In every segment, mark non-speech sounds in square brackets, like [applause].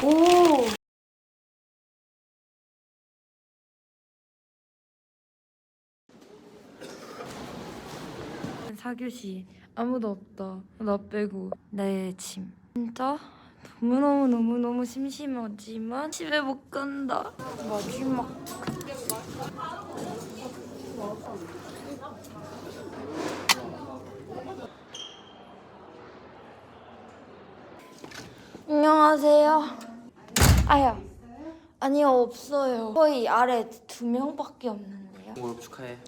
오. 사교시 아무도 없다. 나 빼고 내 짐. 진짜 너무너무 너무너무 심심하지만 집에 못 간다. 마지막. 안녕하세요. 아야. 아니요, 없어요. 거의 아래 두 명밖에 없는데요. 축하해.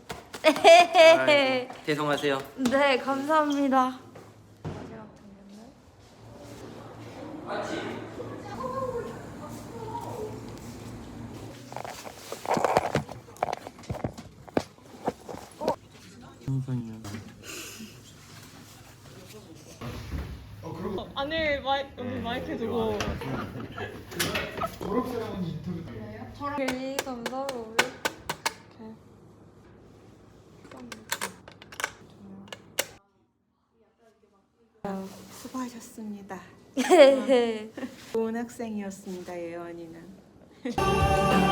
네, 아이고, 대성하세요. 네, 감사합니다. 안에 마이, 여기 마이크 두고 네, 감사합니다. 수고하셨습니다. [laughs] 좋은 학생이었습니다, 예원이는. [laughs]